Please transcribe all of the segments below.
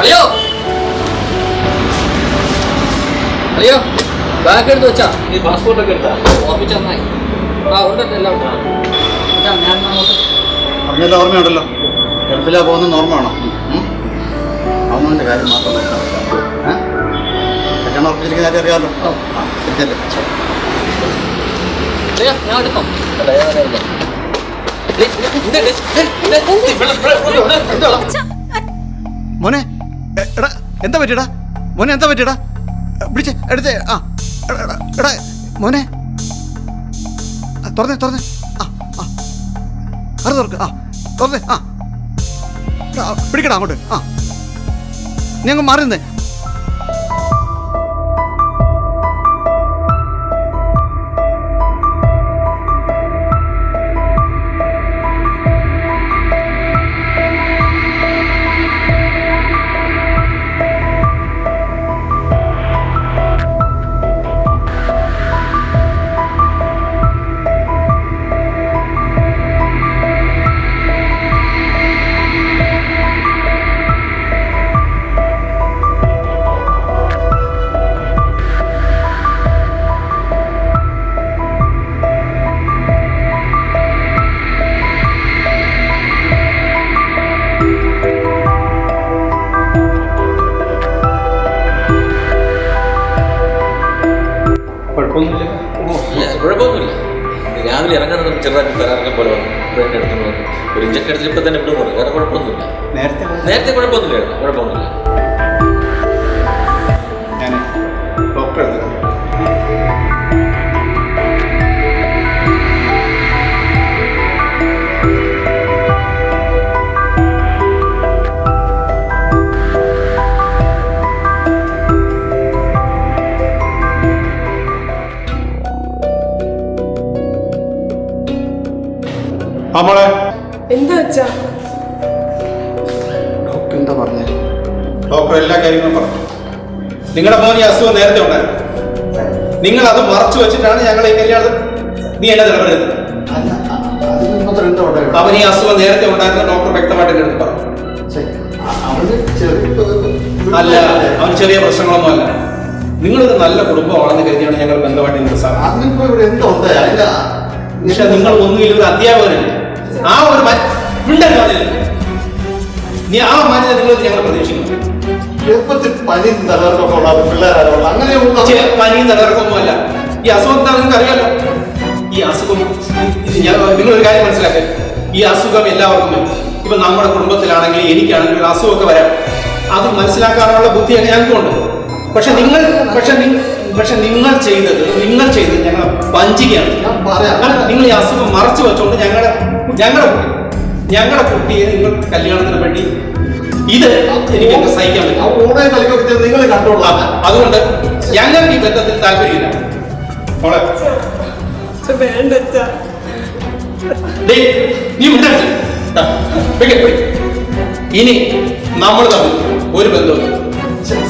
അളിയോ. അളിയോ bag എടുത്ത് വെച്ചാ? നീ പാസ്പോർട്ട് ഒക്കെ എടുത്താ? ഓർമ്മിച്ച് നന്നായി. ആ ഉണ്ടല്ലോ എല്ലാം പറഞ്ഞല്ല ഓർമ്മയുണ്ടല്ലോ. ഗൾഫിലാ പോകുന്ന ഓർമ്മയാണോ? അമ്മന്റെ കാര്യം മാത്രം കല്യാണം ഉറപ്പിച്ചിരിക്കുന്ന കാര്യം അറിയാമല്ലോ. ആ ശരിയല്ലേ? ഞാൻ എടുത്തോ? അല്ല ഞാൻ. മോനെ എടാ എന്താ പറ്റിയടാ? മോനെ എന്താ പറ്റിയടാ? പിടിച്ചേ എടുത്തേ ആ എടാ, മോനെ. തുറന്നേ തുറന്നേ. ആ ആ. അത് തുറക്ക് ആ തുറന്നേ ആ, പിടിക്കടാ അങ്ങോട്ട് ആ. നീ അങ്ങ് മാറി നിന്നേ. കുഴപ്പമൊന്നുമില്ല. രാവിലെ ഇറങ്ങാൻ നമുക്ക് ചെറുതായിട്ട് തരാറൊക്കെ പോലെ വന്നു. വന്നു. ഒരു ഇഞ്ചക്ഷൻ എടുത്തിട്ട് ഇപ്പം തന്നെ വിടുന്നു വേറെ കുഴപ്പമൊന്നുമില്ല. നേരത്തെ നേരത്തെ കുഴപ്പമൊന്നുമില്ല കുഴപ്പമൊന്നുമില്ല. ഡോക്ടർ എല്ലാ കാര്യങ്ങളും പറഞ്ഞു. നിങ്ങളുടെ മോൻ ഈ അസുഖം നേരത്തെ ഉണ്ടായിരുന്നു. നിങ്ങൾ അത് മറച്ചു വെച്ചിട്ടാണ് ഞങ്ങൾ ഈ കല്യാണം നീ എന്നെ അല്ല മാത്രം അവൻ ഈ അസുഖം നേരത്തെ ഉണ്ടായിരുന്നു ഡോക്ടർ വ്യക്തമായിട്ട് എന്റെ അടുത്ത് പറഞ്ഞു. ഛെ, അവന് ചെറിയ അല്ല അവൻ ചെറിയ പ്രശ്നങ്ങളൊന്നും അല്ല. നിങ്ങളൊരു നല്ല കുടുംബമാണെന്ന് കരുതിയാണ് ഞങ്ങൾ ബന്ധമായിട്ട് പക്ഷെ നിങ്ങൾ ഒന്നുമില്ല ഒരു അധ്യാപകനല്ലേ? ആ ഒരു മ- മിണ്ടരുത് നീ ആ മാന്യത നിങ്ങൾ ഞങ്ങൾ പ്രതീക്ഷിക്കുന്നു. എപ്പത്തി പനി തലർക്കൊക്കെ ഉള്ളത് പിള്ളേരാണ് അങ്ങനെയുള്ള പനിയും തലകറക്കൊന്നുമല്ല ഈ അസുഖം എന്താ നിങ്ങൾക്ക് അറിയാലോ? ഈ അസുഖം ഇത് ഞാൻ നിങ്ങളൊരു കാര്യം മനസ്സിലാക്കുക ഈ അസുഖം എല്ലാവർക്കും വരും. ഇപ്പൊ നമ്മുടെ കുടുംബത്തിലാണെങ്കിൽ എനിക്കാണെങ്കിൽ ഒരു അസുഖമൊക്കെ വരാം. അത് മനസ്സിലാക്കാനുള്ള ബുദ്ധിയൊക്കെ ഞങ്ങൾക്കുണ്ട്. പക്ഷെ നിങ്ങൾ പക്ഷെ പക്ഷെ നിങ്ങൾ ചെയ്തത് നിങ്ങൾ ചെയ്തത് ഞങ്ങളെ വഞ്ചിക്കുകയാണ്. നിങ്ങൾ ഈ അസുഖം മറച്ചു വെച്ചുകൊണ്ട് ഞങ്ങളുടെ ഞങ്ങളുടെ കുട്ടി ഞങ്ങളുടെ കുട്ടിയെ നിങ്ങൾ കല്യാണത്തിന് വേണ്ടി ഇത് എനിക്ക് സഹിക്കാൻ ആ പറ്റും ഓണേ കളിക്കൊക്കെ നിങ്ങൾ കണ്ടോളാം. അതുകൊണ്ട് ഞങ്ങൾക്ക് ഈ ബന്ധത്തിൽ താല്പര്യമില്ല. വേണ്ട നീ ഇനി നമ്മൾ തമ്മിൽ ഒരു ബന്ധവും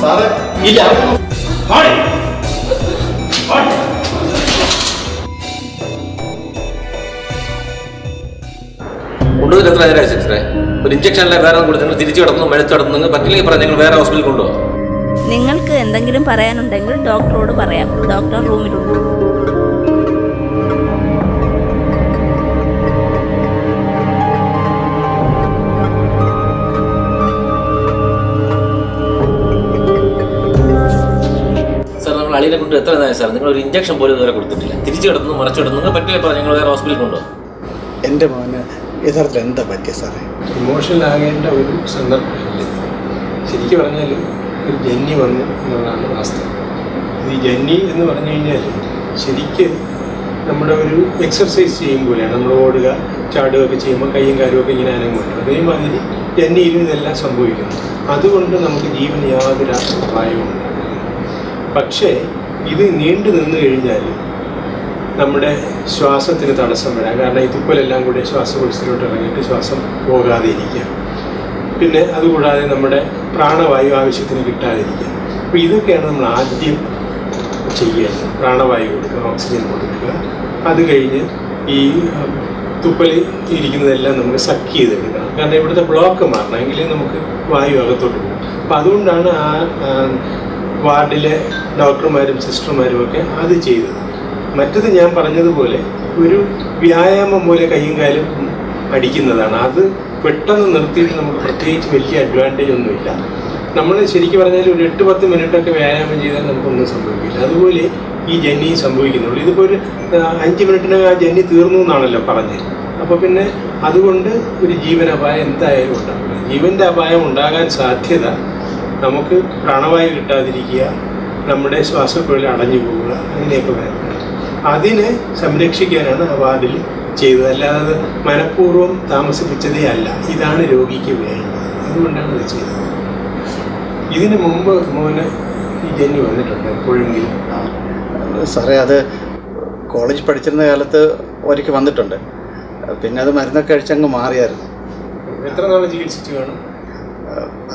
സാറേ. ഇല്ല. കൊണ്ടുവരുന്ന എത്ര നേരം സിസ്റ്ററെ? ഒരു ഇഞ്ചക്ഷൻ അല്ല വേറെ കൊടുത്തു നിങ്ങൾ തിരിച്ചു കിടന്നു മെഴുത്ത് കിടന്നു പറ്റില്ലെങ്കിൽ പറഞ്ഞ് നിങ്ങൾ വേറെ ഹോസ്പിറ്റലിൽ കൊണ്ടുപോകാം. നിങ്ങൾക്ക് എന്തെങ്കിലും പറയാനുണ്ടെങ്കിൽ ഡോക്ടറോട് പറയാം. ഡോക്ടർ റൂമിലുണ്ട്. സാർ നമ്മൾ അളിയെ കൊണ്ട് എത്ര നേരം സാർ? നിങ്ങൾ ഒരു ഇഞ്ചക്ഷൻ പോലും ഇതുവരെ കൊടുത്തിട്ടില്ല. തിരിച്ചു കിടന്നു മറച്ചു കിടന്നു പറ്റില്ല നിങ്ങൾ വേറെ ഹോസ്പിറ്റലിൽ കൊണ്ടുപോകാം. എന്റെ യഥാർത്ഥത്തിൽ എന്താ പറ്റിയ സാറേ? ഇമോഷണൽ ആകേണ്ട ഒരു സന്ദർഭമില്ല. ശരിക്കും പറഞ്ഞാൽ ഒരു ജന്നി വന്നു എന്നുള്ളതാണ് വാസ്തവം. ഇത് ജന്നി എന്ന് പറഞ്ഞു കഴിഞ്ഞാൽ ശരിക്ക് നമ്മുടെ ഒരു എക്സർസൈസ് ചെയ്യും പോലെയാണ്. നമ്മൾ ഓടുക ചാടുകയൊക്കെ ചെയ്യുമ്പോൾ കൈയും കാര്യമൊക്കെ ഇങ്ങനെ അനങ്ങുമല്ലോ അതേമാതിരി ജന്നിയിലും ഇതെല്ലാം സംഭവിക്കുന്നു. അതുകൊണ്ട് നമുക്ക് ജീവൻ യാതൊരു അഭിപ്രായവും ഉണ്ടാകില്ല പക്ഷേ ഇത് നീണ്ടു നിന്ന് കഴിഞ്ഞാൽ നമ്മുടെ ശ്വാസത്തിന് തടസ്സം വരാം കാരണം ഇതുപോലെല്ലാം കൂടി ശ്വാസകോശത്തിലോട്ട് ഇറങ്ങിയിട്ട് ശ്വാസം പോകാതെ ഇരിക്കുക പിന്നെ അതുകൂടാതെ നമ്മുടെ പ്രാണവായു ആവശ്യത്തിന് കിട്ടാതിരിക്കുക. അപ്പോൾ ഇതൊക്കെയാണ് നമ്മൾ ആദ്യം ചെയ്യേണ്ടത്. പ്രാണവായു കൊടുക്കുക ഓക്സിജൻ കൊടുക്കുക. അത് കഴിഞ്ഞ് ഈ തുപ്പലി ഇരിക്കുന്നതെല്ലാം നമുക്ക് സക്ക് ചെയ്തെടുക്കണം. കാരണം ഇവിടുത്തെ ബ്ലോക്ക് മാറണം. എങ്കിലേ നമുക്ക് വായു അകത്തോട്ട് പോകും. അപ്പം അതുകൊണ്ടാണ് ആ, വാർഡിലെ ഡോക്ടർമാരും സിസ്റ്റർമാരും ഒക്കെ അത് ചെയ്തത്. മറ്റത് ഞാൻ പറഞ്ഞതുപോലെ ഒരു വ്യായാമം പോലെ കൈയും കാലും അടിക്കുന്നതാണ്. അത് പെട്ടെന്ന് നിർത്തിയിട്ട് നമുക്ക് പ്രത്യേകിച്ച് വലിയ അഡ്വാന്റേജ് ഒന്നുമില്ല. നമ്മൾ ശരിക്കും പറഞ്ഞാൽ ഒരു എട്ട് പത്ത് മിനിറ്റൊക്കെ വ്യായാമം ചെയ്താൽ നമുക്കൊന്നും സംഭവിക്കില്ല. അതുപോലെ ഈ ജന്നി സംഭവിക്കുന്നുള്ളൂ. ഇതിപ്പോൾ ഒരു അഞ്ച് മിനിറ്റിനകം ആ ജന്നി തീർന്നു എന്നാണല്ലോ പറഞ്ഞത്. അപ്പോൾ പിന്നെ അതുകൊണ്ട് ഒരു ജീവനപായം എന്തായാലും ഉണ്ടാവില്ല. ജീവന്റെ അപായം ഉണ്ടാകാൻ സാധ്യത നമുക്ക് പ്രാണവായു കിട്ടാതിരിക്കുക നമ്മുടെ ശ്വാസക്കുഴൽ അടഞ്ഞു പോവുക അങ്ങനെയൊക്കെ വരുന്നത് അതിനെ സംരക്ഷിക്കാനാണ് ആ വാർഡിൽ ചെയ്തത്. അല്ലാതെ അത് മനഃപൂർവം താമസിപ്പിച്ചതേ അല്ല. ഇതാണ് രോഗിക്ക് വേണ്ടത്. അതുകൊണ്ടാണ് ഇത് ചെയ്തത്. ഇതിന് മുമ്പ് മോന് ഈ ജന്നി വന്നിട്ടുണ്ട് എപ്പോഴെങ്കിലും. സാറേ അത് കോളേജ് പഠിച്ചിരുന്ന കാലത്ത് ഒരിക്കൽ വന്നിട്ടുണ്ട്. പിന്നെ അത് മരുന്നൊക്കെ കഴിച്ചങ്ങ് മാറിയായിരുന്നു. എത്ര നാൾ ചികിത്സിച്ചു കാണും?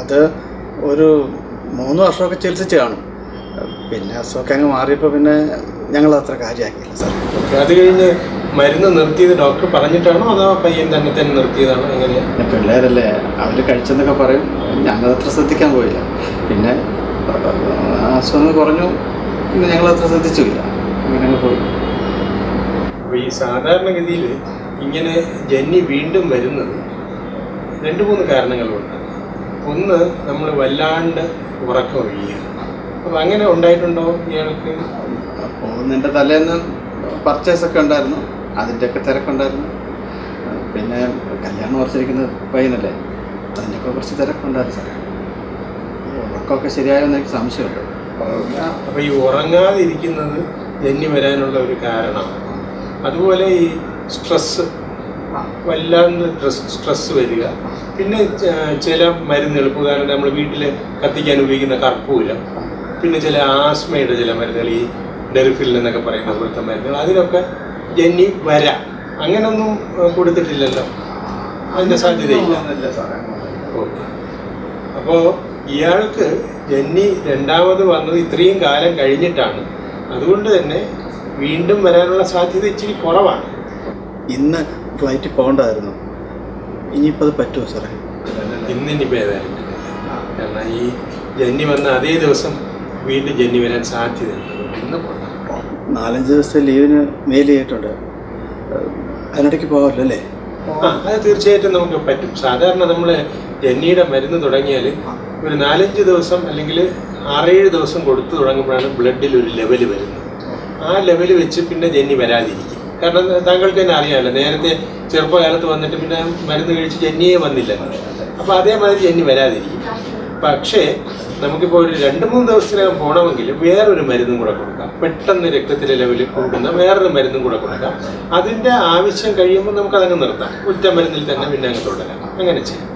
അത് ഒരു മൂന്ന് വർഷമൊക്കെ ചികിത്സിച്ച് കാണും. പിന്നെ അസുഖമൊക്കെ അങ്ങ് മാറിയപ്പോൾ പിന്നെ ഞങ്ങൾ അത്ര കാര്യമാക്കിയില്ല സാർ. അത് കഴിഞ്ഞ് മരുന്ന് നിർത്തിയത് ഡോക്ടർ പറഞ്ഞിട്ടാണോ അതോ പയ്യൻ തന്നെ തന്നെ നിർത്തിയതാണോ? എങ്ങനെയാണ് പിന്നെ പിള്ളേരല്ലേ അവർ കഴിച്ചെന്നൊക്കെ പറയും. ഞങ്ങളത്ര ശ്രദ്ധിക്കാൻ പോയില്ല. പിന്നെ അസുഖം കുറഞ്ഞു. പിന്നെ ഞങ്ങളത്ര ശ്രദ്ധിച്ചില്ല അങ്ങനെ അങ്ങ് പോയി. അപ്പോൾ ഈ സാധാരണഗതിയിൽ ഇങ്ങനെ ജന്നി വീണ്ടും വരുന്നത് രണ്ട് മൂന്ന് കാരണങ്ങളുണ്ട്. ഒന്ന് നമ്മൾ വല്ലാണ്ട് ഉറക്കം ഒഴിയുക. അപ്പോൾ അങ്ങനെ ഉണ്ടായിട്ടുണ്ടോ ഇയാൾക്ക്? അപ്പോൾ നിന്റെ തലേന്ന് പർച്ചേസ് ഒക്കെ ഉണ്ടായിരുന്നു. അതിന്റെയൊക്കെ തിരക്കുണ്ടായിരുന്നു. പിന്നെ കല്യാണം ഉറച്ചിരിക്കുന്ന പയ്യനല്ലേ അതിന്റെയൊക്കെ കുറച്ച് തിരക്കുണ്ടായിരുന്നു സാറേ. ഉറക്കമൊക്കെ ശരിയായെന്ന് എനിക്ക് സംശയമുണ്ട്. അപ്പോൾ ഈ ഉറങ്ങാതിരിക്കുന്നത് ജന്നി വരാനുള്ള ഒരു കാരണമാണ് അതുപോലെ ഈ സ്ട്രെസ്സ് വല്ലാണ്ട് സ്ട്രെസ് സ്ട്രെസ് വരിക. പിന്നെ ചില ഇപ്പോൾ ഉദാഹരണം നമ്മൾ വീട്ടിൽ കത്തിക്കാൻ ഉപയോഗിക്കുന്ന കർപ്പൂരം. പിന്നെ ചില ആസ്മയുടെ ചില മരുന്നുകൾ ഈ ഡെറിഫിൽ എന്നൊക്കെ പറയുന്ന പോലത്തെ മരുന്നുകൾ. അതിനൊക്കെ ജന്നി വരാം. അങ്ങനൊന്നും കൊടുത്തിട്ടില്ലല്ലോ. അതിന്റെ സാധ്യതയില്ല. ഓക്കെ. അപ്പോൾ ഇയാൾക്ക് ജന്നി രണ്ടാമത് വന്നത് ഇത്രയും കാലം കഴിഞ്ഞിട്ടാണ്. അതുകൊണ്ട് തന്നെ വീണ്ടും വരാനുള്ള സാധ്യത ഇച്ചിരി കുറവാണ്. ഇന്ന് ഫ്ലൈറ്റിൽ പോകണ്ടായിരുന്നു. ഇനിയിപ്പോൾ അത് പറ്റുമോ സാറേ? ഇന്നിനിപ്പോൾ ഏതായാലും കാരണം ഈ ജന്നി വന്ന അതേ ദിവസം വീണ്ടും ജന്നി വരാൻ സാധ്യതയുണ്ട്. ഇന്ന് പോകണ്ട നാലഞ്ച് ദിവസത്തെ ലീവിന് മെയിൽ ചെയ്തിട്ടുണ്ട്. അതിനിടയ്ക്ക് പോകാമല്ലോ അല്ലേ? അത് തീർച്ചയായിട്ടും നമുക്ക് പറ്റും. സാധാരണ നമ്മൾ ജന്നിയുടെ മരുന്ന് തുടങ്ങിയാൽ ഒരു നാലഞ്ച് ദിവസം അല്ലെങ്കിൽ ആറേഴ് ദിവസം കൊടുത്തു തുടങ്ങുമ്പോഴാണ് ബ്ലഡിൽ ഒരു ലെവൽ വരുന്നത്. ആ ലെവൽ വെച്ച് പിന്നെ ജന്നി വരാതിരിക്കും. കാരണം താങ്കൾക്ക് തന്നെ അറിയാമല്ലോ നേരത്തെ ചെറുപ്പകാലത്ത് വന്നിട്ട് പിന്നെ മരുന്ന് കഴിച്ച് ജന്നിയെ വന്നില്ല. അപ്പോൾ അതേമാതിരി ജന്നി വരാതിരിക്കും. പക്ഷേ നമുക്കിപ്പോൾ ഒരു രണ്ട് മൂന്ന് ദിവസത്തിനകം പോകണമെങ്കിൽ വേറൊരു മരുന്നും കൂടെ കൊടുക്കാം. പെട്ടെന്ന് രക്തത്തിലെ ലെവലിൽ കൂടുന്ന വേറൊരു മരുന്നും കൂടെ കൊടുക്കാം. അതിന്റെ ആവശ്യം കഴിയുമ്പോൾ നമുക്ക് അതങ്ങ് നിർത്താം. ഒറ്റ മരുന്നിൽ തന്നെ പിന്നെ അങ്ങ് തുടരാം. അങ്ങനെ ചെയ്യാം.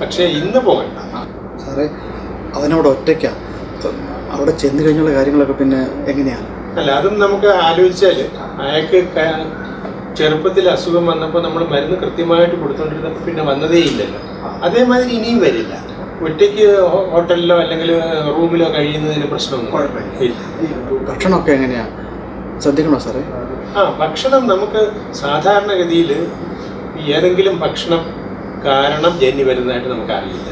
പക്ഷേ ഇന്ന് പോകണ്ട. സാറേ അവനവിടെ ഒറ്റയ്ക്കാ. അവിടെ ചെന്ന് കഴിഞ്ഞുള്ള കാര്യങ്ങളൊക്കെ പിന്നെ എങ്ങനെയാണ് അല്ല അതും നമുക്ക് ആലോചിച്ചാൽ അയാൾക്ക് ചെറുപ്പത്തിൽ അസുഖം വന്നപ്പോൾ നമ്മൾ മരുന്ന് കൃത്യമായിട്ട് കൊടുത്തുകൊണ്ടിരുന്നപ്പോൾ പിന്നെ വന്നതേ ഇല്ലല്ലോ അതേമാതിരി ഇനിയും വരില്ല. ഒറ്റയ്ക്ക് ഹോട്ടലിലോ അല്ലെങ്കിൽ റൂമിലോ കഴിയുന്നതിന് പ്രശ്നമൊന്നും ഭക്ഷണമൊക്കെ എങ്ങനെയാണ് ശ്രദ്ധിക്കണോ സാറേ? ആ ഭക്ഷണം നമുക്ക് സാധാരണഗതിയിൽ ഏതെങ്കിലും ഭക്ഷണം കാരണം ജന്നി വരുന്നതായിട്ട് നമുക്ക് അറിയില്ല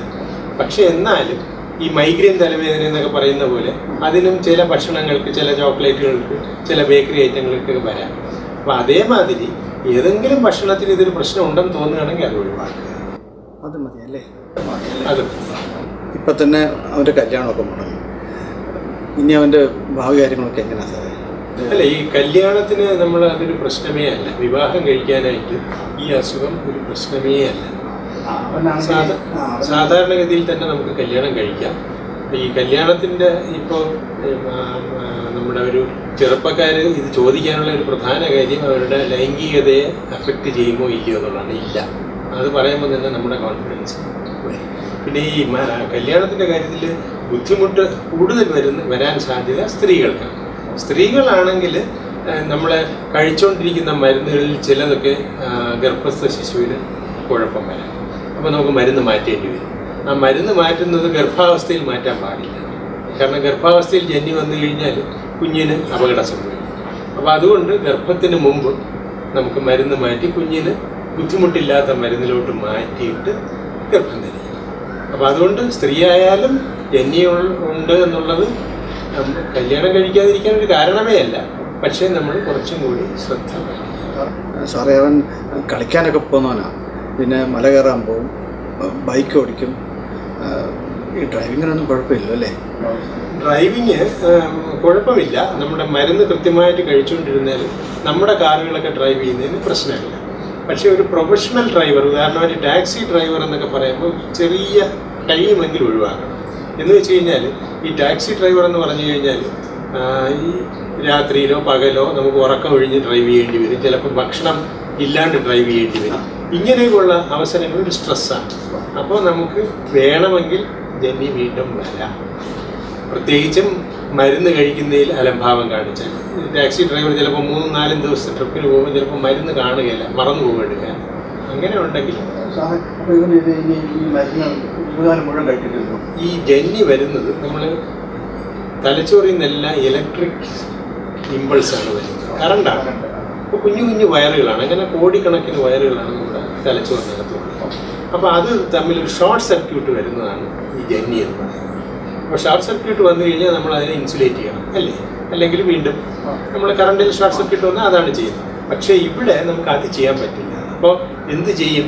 പക്ഷെ എന്നാലും ഈ മൈഗ്രെയിൻ തലവേദന എന്നൊക്കെ പറയുന്ന പോലെ അതിനും ചില ഭക്ഷണങ്ങൾക്ക് ചില ചോക്ലേറ്റുകൾക്ക് ചില ബേക്കറി ഐറ്റങ്ങൾക്ക് വരാം. അപ്പം അതേമാതിരി ഏതെങ്കിലും ഭക്ഷണത്തിന് ഇതൊരു പ്രശ്നം ഉണ്ടെന്ന് തോന്നുകയാണെങ്കിൽ അത് ഒഴിവാക്കുക. അത് മതി അല്ലേ അത് ഇപ്പം തന്നെ അവന്റെ കല്യാണമൊക്കെ മുടങ്ങി. ഇനി അവന്റെ ഭാവി കാര്യങ്ങളൊക്കെ എങ്ങനെയാണ് സാറേ? അല്ല ഈ കല്യാണത്തിന് നമ്മൾ അതൊരു പ്രശ്നമേ അല്ല. വിവാഹം കഴിക്കാനായിട്ട് ഈ അസുഖം ഒരു പ്രശ്നമേ അല്ല. സാധാ- സാധാരണഗതിയിൽ തന്നെ നമുക്ക് കല്യാണം കഴിക്കാം. ഈ കല്യാണത്തിന്റെ ഇപ്പോൾ നമ്മുടെ ഒരു ചെറുപ്പക്കാർ ഇത് ചോദിക്കാനുള്ള ഒരു പ്രധാന കാര്യം അവരുടെ ലൈംഗികതയെ അഫക്റ്റ് ചെയ്യുമോ ഇല്ലയോ എന്നുള്ളതാണ്. ഇല്ല. അത് പറയുമ്പോൾ തന്നെ നമ്മുടെ കോൺഫിഡൻസ് പിന്നെ ഈ കല്യാണത്തിന്റെ കാര്യത്തിൽ ബുദ്ധിമുട്ട് കൂടുതൽ വരുന്ന വരാൻ സാധ്യത സ്ത്രീകൾക്കാണ്. സ്ത്രീകളാണെങ്കിൽ നമ്മൾ കഴിച്ചുകൊണ്ടിരിക്കുന്ന മരുന്നുകളിൽ ചിലതൊക്കെ ഗർഭസ്ഥ ശിശുവിന് കുഴപ്പം വരാം. അപ്പോൾ നമുക്ക് മരുന്ന് മാറ്റേണ്ടി വരും. ആ മരുന്ന് മാറ്റുന്നത് ഗർഭാവസ്ഥയിൽ മാറ്റാൻ പാടില്ല. കാരണം ഗർഭാവസ്ഥയിൽ ജന്നി വന്നു കഴിഞ്ഞാൽ കുഞ്ഞിന് അപകടം സംഭവിക്കും. അപ്പോൾ അതുകൊണ്ട് ഗർഭത്തിന് മുമ്പ് നമുക്ക് മരുന്ന് മാറ്റി കുഞ്ഞിന് ബുദ്ധിമുട്ടില്ലാത്ത മരുന്നിലോട്ട് മാറ്റിയിട്ട് ഗർഭം ധരിക്കണം അപ്പം അതുകൊണ്ട് സ്ത്രീ ആയാലും ജന്നി ഉൾ- ഉണ്ട് എന്നുള്ളത് കല്യാണം കഴിക്കാതിരിക്കാൻ ഒരു കാരണമേ അല്ല. പക്ഷേ നമ്മൾ കുറച്ചും കൂടി ശ്രദ്ധ സാറേ അവൻ കളിക്കാനൊക്കെ പോകുന്നവനാ. പിന്നെ മല കയറാൻ പോകും ബൈക്ക് ഓടിക്കും. ഈ ഡ്രൈവിങ്ങിനൊന്നും കുഴപ്പമില്ല അല്ലേ ഡ്രൈവിങ് കുഴപ്പമില്ല. നമ്മുടെ മരുന്ന് കൃത്യമായിട്ട് കഴിച്ചുകൊണ്ടിരുന്നാൽ നമ്മുടെ കാറുകളൊക്കെ ഡ്രൈവ് ചെയ്യുന്നതിന് പ്രശ്നമില്ല. പക്ഷേ ഒരു പ്രൊഫഷണൽ ഡ്രൈവർ ഉദാഹരണം ഒരു ടാക്സി ഡ്രൈവർ എന്നൊക്കെ പറയുമ്പോൾ ചെറിയ കഴിയുമെങ്കിൽ ഒഴിവാക്കണം. എന്ന് വെച്ച് കഴിഞ്ഞാൽ ഈ ടാക്സി ഡ്രൈവർ എന്ന് പറഞ്ഞു കഴിഞ്ഞാൽ ഈ രാത്രിയിലോ പകലോ നമുക്ക് ഉറക്കം ഒഴിഞ്ഞ് ഡ്രൈവ് ചെയ്യേണ്ടി വരും. ചിലപ്പോൾ ഭക്ഷണം ഇല്ലാണ്ട് ഡ്രൈവ് ചെയ്യേണ്ടി വരും. ഇങ്ങനെയൊക്കെയുള്ള അവസരങ്ങൾ ഒരു സ്ട്രെസ്സാണ് അപ്പോൾ നമുക്ക് വേണമെങ്കിൽ ജെന്നി വീണ്ടും വരാം. പ്രത്യേകിച്ചും മരുന്ന് കഴിക്കുന്നതിൽ അലംഭാവം കാണിച്ചാൽ ടാക്സി ഡ്രൈവർ ചിലപ്പോൾ മൂന്നും നാലും ദിവസത്തെ ട്രിപ്പിന് പോകുമ്പോൾ ചിലപ്പോൾ മരുന്ന് കാണുകയില്ല മറന്നു പോകും എടുക്കാൻ. അങ്ങനെ ഉണ്ടെങ്കിൽ. ഈ ജന്നി വരുന്നത് നമ്മൾ തലച്ചോറിൽ നിന്നെല്ലാം ഇലക്ട്രിക് ഇമ്പൾസാണ് വരുന്നത്. കറണ്ടാണ് അപ്പോൾ കുഞ്ഞു കുഞ്ഞു വയറുകളാണ്. അങ്ങനെ കോടിക്കണക്കിന് വയറുകളാണ് നമ്മുടെ തലച്ചോറിനകത്തുള്ളത് അപ്പോൾ അത് തമ്മിൽ ഒരു ഷോർട്ട് സർക്യൂട്ട് വരുന്നതാണ് ഈ ജന്നി എന്ന് പറയുന്നത്. അപ്പോൾ ഷോർട്ട് സർക്യൂട്ട് വന്നു കഴിഞ്ഞാൽ നമ്മൾ അതിനെ ഇൻസുലേറ്റ് ചെയ്യണം അല്ലേ? അല്ലെങ്കിൽ വീണ്ടും നമ്മൾ കറണ്ടിൽ ഷോർട്ട് സർക്യൂട്ട് വന്നാൽ അതാണ് ചെയ്യുന്നത്. പക്ഷേ ഇവിടെ നമുക്ക് അത് ചെയ്യാൻ പറ്റില്ല. അപ്പോൾ എന്ത് ചെയ്യും?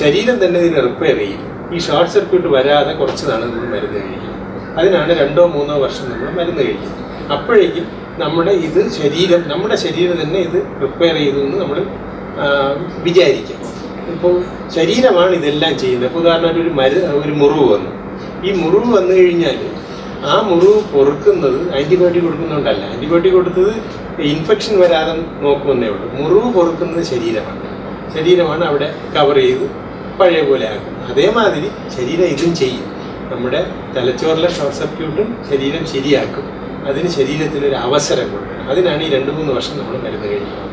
ശരീരം തന്നെ ഇതിനെ റിപ്പയർ ചെയ്യും. ഈ ഷോർട്ട് സർക്യൂട്ട് വരാതെ കുറച്ച് നാൾ നമ്മൾ മരുന്ന് കഴിക്കും. അതിനാണ് രണ്ടോ മൂന്നോ വർഷം നമ്മൾ മരുന്ന് കഴിക്കും. അപ്പോഴേക്കും നമ്മുടെ ഇത് ശരീരം നമ്മുടെ ശരീരം തന്നെ ഇത് റിപ്പയർ ചെയ്തു എന്ന് നമ്മൾ വിചാരിക്കാം. ഇപ്പോൾ ശരീരമാണ് ഇതെല്ലാം ചെയ്യുന്നത്. ഇപ്പോൾ ഉദാഹരണമായിട്ട് ഒരു മരു ഒരു മുറിവ് വന്നു. ഈ മുറിവ് വന്നു കഴിഞ്ഞാൽ ആ മുറിവ് പൊറുക്കുന്നത് ആന്റിബയോട്ടിക് കൊടുക്കുന്നതുകൊണ്ടല്ല. ആന്റിബയോട്ടിക് കൊടുത്തത് ഇൻഫെക്ഷൻ വരാതെ നോക്കുമെന്നേ ഉള്ളൂ. മുറിവ് പൊറുക്കുന്നത് ശരീരമാണ്. ശരീരമാണ് അവിടെ കവർ ചെയ്ത് പഴയ പോലെ ആക്കുന്നത്. അതേമാതിരി ശരീരം ഇതും ചെയ്യും. നമ്മുടെ തലച്ചോറിലെ ഷോർട്ട് സർക്യൂട്ടും ശരീരം ശരിയാക്കും. അതിന് ശരീരത്തിനൊരു അവസരം കൊടുക്കണം. അതിനാണ് ഈ രണ്ട് മൂന്ന് വർഷം നമ്മൾ മരുന്ന് കഴിക്കുന്നത്.